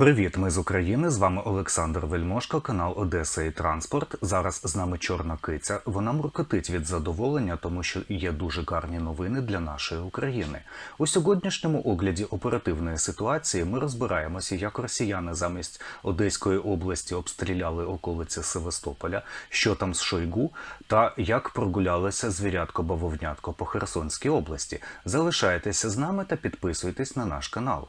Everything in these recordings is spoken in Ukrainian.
Привіт, ми з України. З вами Олександр Вельмошко, канал Одеса і Транспорт. Зараз з нами чорна киця. Вона муркотить від задоволення, тому що є дуже гарні новини для нашої України. У сьогоднішньому огляді оперативної ситуації ми розбираємося, як росіяни замість Одеської області обстріляли околиці Севастополя, що там з Шойгу, та як прогулялося звірятко-бавовнятко по Херсонській області. Залишайтеся з нами та підписуйтесь на наш канал.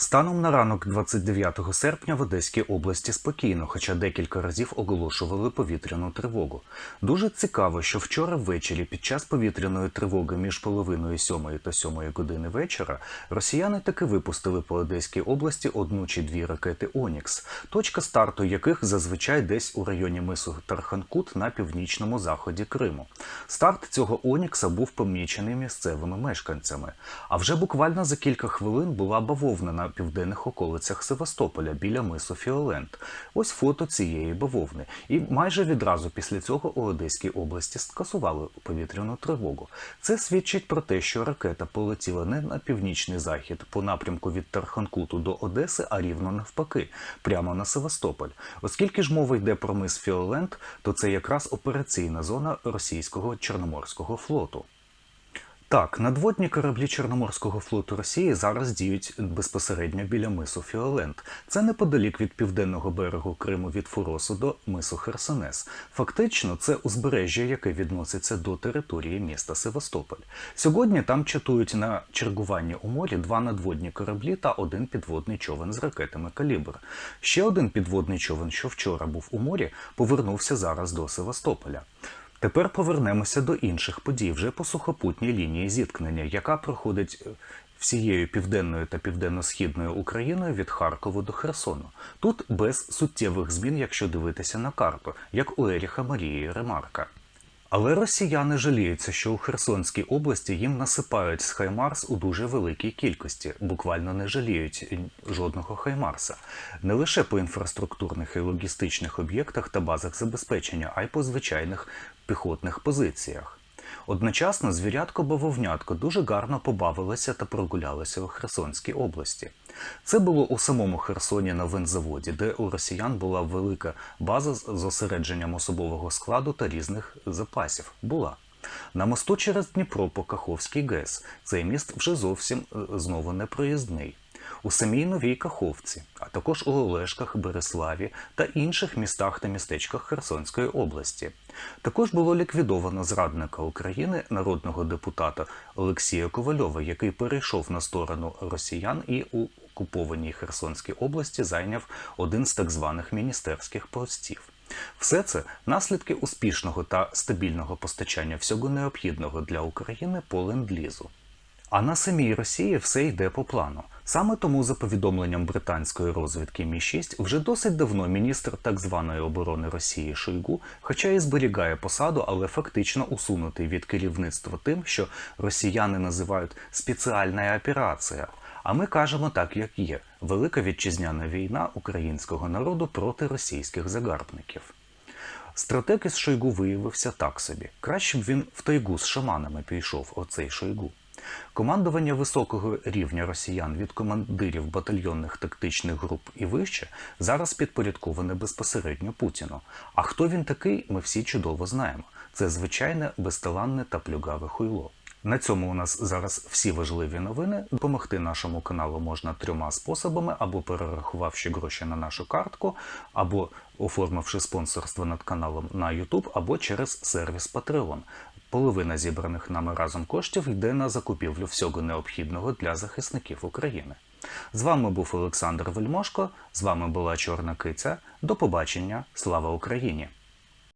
Станом на ранок 29 серпня в Одеській області спокійно, хоча декілька разів оголошували повітряну тривогу. Дуже цікаво, що вчора ввечері під час повітряної тривоги між половиною сьомої та сьомої години вечора росіяни таки випустили по Одеській області одну чи дві ракети Онікс, точка старту яких зазвичай десь у районі мису Тарханкут на північному заході Криму. Старт цього Онікса був помічений місцевими мешканцями. А вже буквально за кілька хвилин була бавовна на південних околицях Севастополя біля мису Фіолент. Ось фото цієї бавовни. І майже відразу після цього у Одеській області скасували повітряну тривогу. Це свідчить про те, що ракета полетіла не на північний захід по напрямку від Тарханкуту до Одеси, а рівно навпаки, прямо на Севастополь. Оскільки ж мова йде про мис Фіолент, то це якраз операційна зона російського Чорноморського флоту. Так, надводні кораблі Чорноморського флоту Росії зараз діють безпосередньо біля мису Фіолент. Це неподалік від південного берегу Криму від Фуросу до мису Херсонес. Фактично, це узбережжя, яке відноситься до території міста Севастополь. Сьогодні там чатують на чергуванні у морі два надводні кораблі та один підводний човен з ракетами Калібр. Ще один підводний човен, що вчора був у морі, повернувся зараз до Севастополя. Тепер повернемося до інших подій вже по сухопутній лінії зіткнення, яка проходить е, всією південною та південно-східною Україною від Харкову до Херсону. Тут без суттєвих змін, якщо дивитися на карту, як у Еріха Марії Ремарка. Але росіяни жаліються, що у Херсонській області їм насипають з Хаймарс у дуже великій кількості, буквально не жаліють жодного Хаймарса. Не лише по інфраструктурних і логістичних об'єктах та базах забезпечення, а й по звичайних піхотних позиціях. Одночасно звірятко-бавовнятко дуже гарно побавилося та прогулялося у Херсонській області. Це було у самому Херсоні на винзаводі, де у росіян була велика база з зосередженням особового складу та різних запасів. Була. На мосту через Дніпро по Каховський ГЕС цей міст вже зовсім е, знову не проїзний. У самій Новій Каховці, а також у Олешках, Береславі та інших містах та містечках Херсонської області. Також було ліквідовано зрадника України, народного депутата Олексія Ковальова, який перейшов на сторону росіян і у окупованій Херсонській області зайняв один з так званих міністерських постів. Все це наслідки успішного та стабільного постачання всього необхідного для України по ленд-лізу. А на самій Росії все йде по плану. Саме тому, за повідомленням британської розвідки Мі 6 вже досить давно міністр так званої оборони Росії Шойгу, хоча і зберігає посаду, але фактично усунутий від керівництва тим, що росіяни називають спеціальна операція. А ми кажемо так, як є: велика вітчизняна війна українського народу проти російських загарбників. Стратег із Шойгу виявився так собі. Краще б він в тайгу з шаманами пішов, оцей Шойгу. Командування високого рівня росіян від командирів батальйонних тактичних груп і вище зараз підпорядковане безпосередньо Путіну. А хто він такий, ми всі чудово знаємо. Це звичайне безталанне та плюгаве хуйло. На цьому у нас зараз всі важливі новини. Допомогти нашому каналу можна трьома способами: або перерахувавши гроші на нашу картку, або оформивши спонсорство над каналом на YouTube, або через сервіс Patreon. Половина зібраних нами разом коштів йде на закупівлю всього необхідного для захисників України. З вами був Олександр Вельмошко. З вами була Чорна Киця. До побачення. Слава Україні!